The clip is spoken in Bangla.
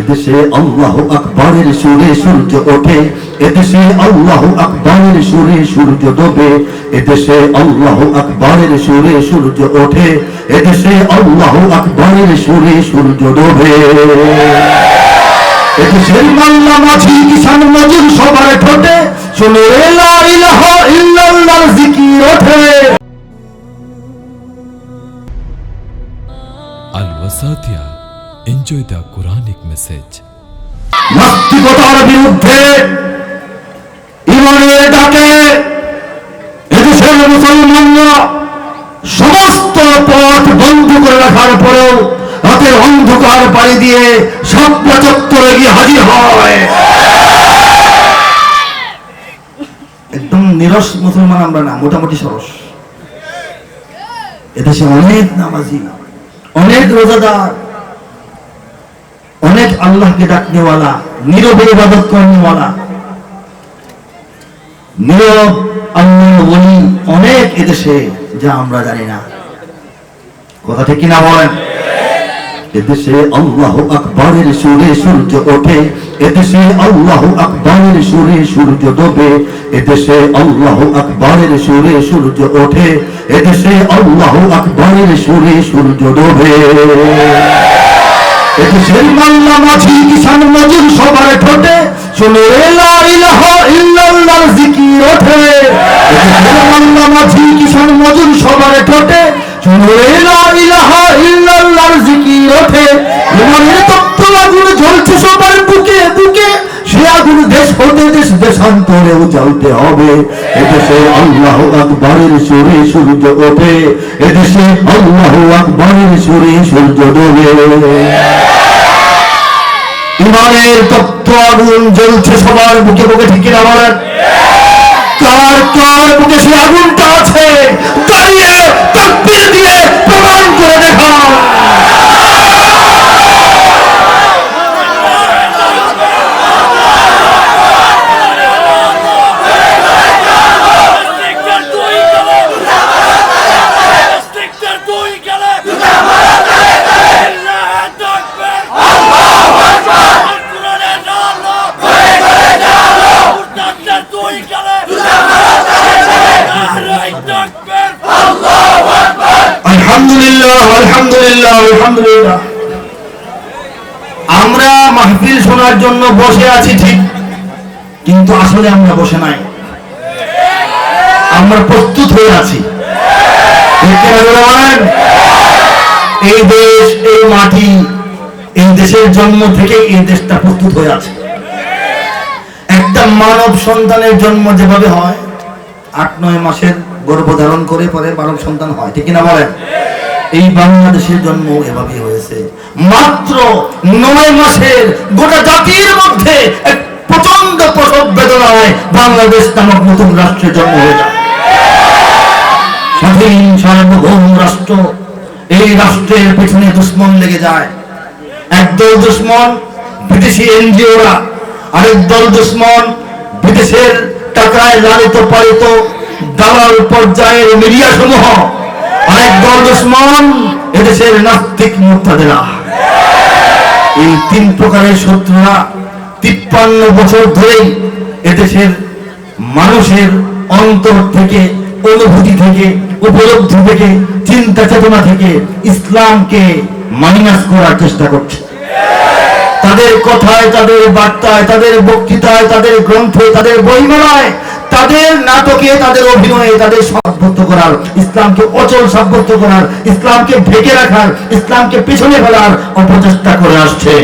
এদেশে আল্লাহ আকবরের সুরে সূর্য ওঠে, এদেশে আল্লাহ আকবরের সুরে সূর্য ডোবে, এদেশে আল্লাহ আকবরের সুরে সূর্য ওঠে, এদেশে আল্লাহ আকবরের সুরে সূর্য ডোবে এদেশের মাল্লা মাঝি কিষান মজুর সবার ঠোঁটে, শুনে লা ইলাহা ইল্লাল্লাহর জিকির ওঠে Al Wasatia. Enjoy the Quranic message. নাস্তিকতার বিরুদ্ধে ইমানের ডাকে এদেশের মুসলমানরা সমস্ত পথ বন্ধ করে রাখার পরেও রাতের অন্ধকার পাড়ি দিয়ে গিয়ে হাজির হয় একদম নিরস মুসলমান আমরা না, মোটামুটি সরস এদেশে অনেক নামাজি, অনেক রোজাদার আল্লাহকে ডাকনেওয়ালা নীরবে ইবাদত করনেওয়ালা। নীরব আল্লাহ বলি অনেক এদেশে যা আমরা জানি না। কথা ঠিক কিনা বলেন? এদেশে আল্লাহ আকবরের সুরে সূর্য ওঠে, এদেশে আল্লাহ আকবরের সুরে সূর্য ডোবে, এদেশে আল্লাহ আকবরের সুরে সূর্য ওঠে, এদেশে আল্লাহ আকবরের সুরে সূর্য ডোবে। মাঝি কিষান মজুর সবার ঠোঁটে। শুনে লা ইলাহা ইল্লাল্লাহর জিকির ওঠে। মাল্লা মাঝি কিষান মজুর সবার ঠোঁটে। শুনে লা ইলাহা ইল্লাল্লাহর জিকির ওঠে। ইমানের তত্ত্ব আগুন জ্বলছে সবার বুকে বুকে। সে আগুন দেশ হতে দেশ দেশান্তরেও জ্বলতে হবে। এদেশে আল্লাহ আকবরের সুরে সূর্য ওঠে। এদেশে আল্লাহ আকবরের সুরে সূর্য ডোবে। ইমানের তত্ত্ব আগুন জ্বলছে সবার বুকে বুকে ঠিক কিনা বলেন? কার কার বুকে সে আগুনটা আছে? আমরা মাহফিল শোনার জন্য বসে আছি ঠিক, কিন্তু আসলে আমরা বসে নাই। আমরা প্রস্তুত হয়ে আছি? এই দেশ, এই মাটি, এই দেশের জন্ম থেকে এই দেশটা প্রস্তুত হয়ে আছে। একটা মানব সন্তানের জন্ম যেভাবে হয়, আট, নয় মাসের গর্ভধারণ করে পরে মানব সন্তান হয়। ঠিক কিনা বলেন? এই বাংলাদেশের জন্ম এভাবেই হয়েছে। মাত্র নয় মাসের গোটা জাতির মধ্যে এক প্রচণ্ড প্রসব বেদনায় বাংলাদেশ নামক নতুন রাষ্ট্রের জন্ম হয়ে যায়। স্বাধীন সার্বভৌম রাষ্ট্র, এই রাষ্ট্রের পেছনে দুশ্মন লেগে যায়। একদল দুশ্মন বিদেশি এনজিওরা, আরেক দল দুশ্মন বিদেশের টাকায় লালিত পালিত দালাল পর্যায়ের মিডিয়া সমূহ আরেক দল দুশ্মন, এদেশের নাস্তিক মুক্তাদেরা এই তিন প্রকারের শত্রুরা তিপ্পান্ন বছর ধরেই এদেশের মানুষের অন্তর থেকে, অনুভূতি থেকে, উপলব্ধি থেকে, চিন্তা চেতনা থেকে ইসলামকে মাইনাস করার চেষ্টা করছে। তাদের কথায়, তাদের বার্তায়, তাদের বক্তৃতায়, তাদের গ্রন্থে, তাদের বইমেলায় তাদের নাটকে, তাদের অভিনয়ে, তাদের সাব্যস্ত করার, ইসলামকে অচল সাব্যস্ত করার, ইসলামকে ঢেকে রাখার, ইসলামকে পিছনে ফেলার অপচেষ্টা করে আসছে।